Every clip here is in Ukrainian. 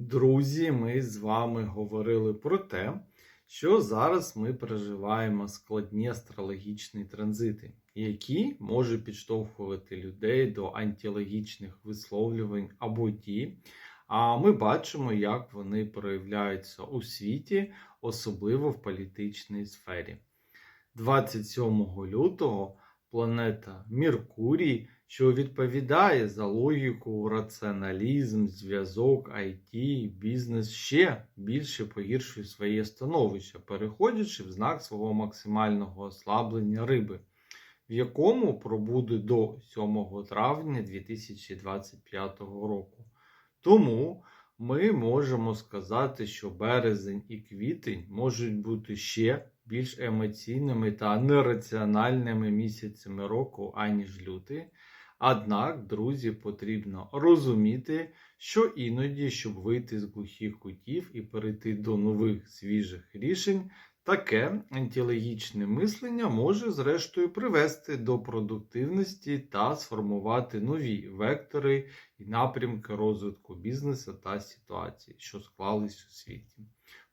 Друзі, ми з вами говорили про те, що зараз ми переживаємо складні астрологічні транзити, які можуть підштовхувати людей до антилогічних висловлювань або дій. А ми бачимо, як вони проявляються у світі, особливо в політичній сфері. 27 лютого планета Меркурій, що відповідає за логіку, раціоналізм, зв'язок, IT, бізнес, ще більше погіршує своє становище, переходячи в знак свого максимального ослаблення риби, в якому пробуде до 7 травня 2025 року. Тому ми можемо сказати, що березень і квітень можуть бути ще більш емоційними та нераціональними місяцями року, аніж лютий. Однак, друзі, потрібно розуміти, що іноді, щоб вийти з глухих кутів і перейти до нових свіжих рішень, таке антилогічне мислення може зрештою привести до продуктивності та сформувати нові вектори і напрямки розвитку бізнесу та ситуації, що склались у світі.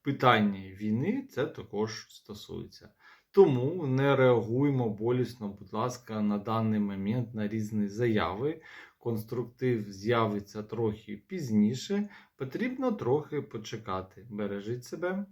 Питання війни це також стосується. Тому не реагуємо болісно, будь ласка, на даний момент на різні заяви. Конструктив з'явиться трохи пізніше. Потрібно трохи почекати. Бережіть себе.